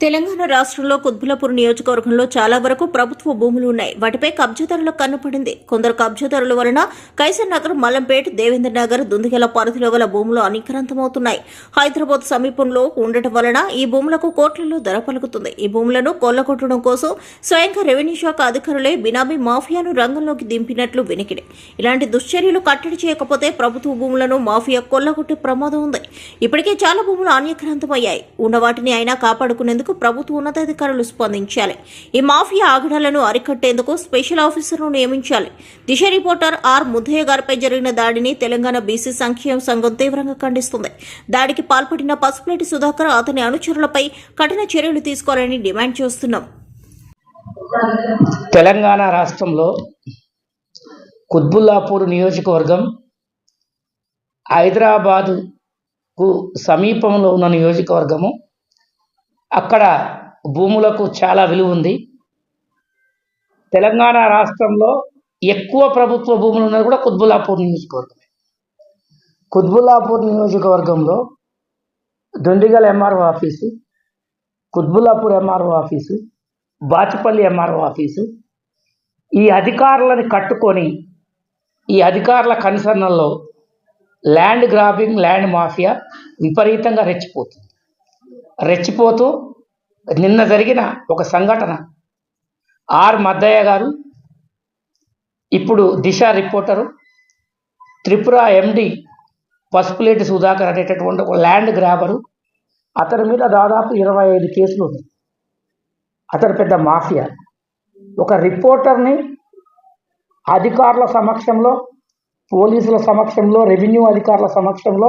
తెలంగాణ రాష్ట్రంలో కుత్బులాపూర్ నియోజకవర్గంలో చాలా వరకు ప్రభుత్వ భూములు ఉన్నాయి. వాటిపై కబ్జాదారులకు కన్నుపడింది కొందరు కబ్జాదారుల వలన కైసర్ నగర్ మలంపేట్ దేవేంద్ర నగర్ దుందిగల పరిధిలో గల భూములు అనిక్రాంతమవుతున్నాయి హైదరాబాద్ సమీపంలో ఉండటం వలన ఈ భూములకు కోట్లలో ధర పలుకుతుంది. ఈ భూములను కొల్లగొట్టడం కోసం స్వయంగా రెవెన్యూ శాఖ అధికారులే బినామీ మాఫియాను రంగంలోకి దింపినట్లు వినికిడి. ఇలాంటి దుశ్చర్యలు కట్టడి చేయకపోతే ప్రభుత్వ భూములను మాఫియా కొల్లగొట్టే ప్రమాదం ఉంది. ఇప్పటికే చాలా భూములు అన్యక్రాంతమయ్యాయి ఉన్న వాటిని అయినా కాపాడుకునేందుకు ప్రభుత్వ ఉన్నతాధికారులు స్పందించాలి. ఈ మాఫియా ఆగడాలను అరికట్టేందుకు స్పెషల్ ఆఫీసర్ను నియమించాలి. దిశ రిపోర్టర్ ఆర్ ముద్దయ్య గారిపై జరిగిన దాడిని తెలంగాణ బీసీ సంక్షేమ సంఘం తీవ్రంగా ఖండిస్తుంది. దాడికి పాల్పడిన పసుపులేటి సుధాకర్ అతని అనుచరులపై కఠిన చర్యలు తీసుకోవాలని డిమాండ్ చేస్తున్నాం. తెలంగాణ రాష్ట్రంలో కుత్బుల్లాపూర్ నియోజకవర్గం హైదరాబాదుకు సమీపంలో ఉన్న నియోజకవర్గము అక్కడ భూములకు చాలా విలువ ఉంది. తెలంగాణ రాష్ట్రంలో ఎక్కువ ప్రభుత్వ భూములు ఉన్నది కూడా కుత్బుల్లాపూర్ నియోజకవర్గమే. కుత్బుల్లాపూర్ నియోజకవర్గంలో Dundigal MRO office Quthbullapur MRO office Bachupally MRO office ఈ అధికారులని కట్టుకొని ఈ అధికారుల కన్సర్నల్లో ల్యాండ్ గ్రాబింగ్ ల్యాండ్ మాఫియా విపరీతంగా రెచ్చిపోతుంది. రెచ్చిపోతూ నిన్న జరిగిన ఒక సంఘటన. ఆర్ మద్దయ్య గారు ఇప్పుడు దిశ రిపోర్టరు త్రిపుర ఎండి పసుపులేటి సుధాకర్ అనేటటువంటి ఒక ల్యాండ్ గ్రాబరు అతని మీద దాదాపు ఇరవై ఐదు కేసులు ఉన్నాయి. అతడు పెద్ద మాఫియా. ఒక రిపోర్టర్ని అధికారుల సమక్షంలో పోలీసుల సమక్షంలో రెవెన్యూ అధికారుల సమక్షంలో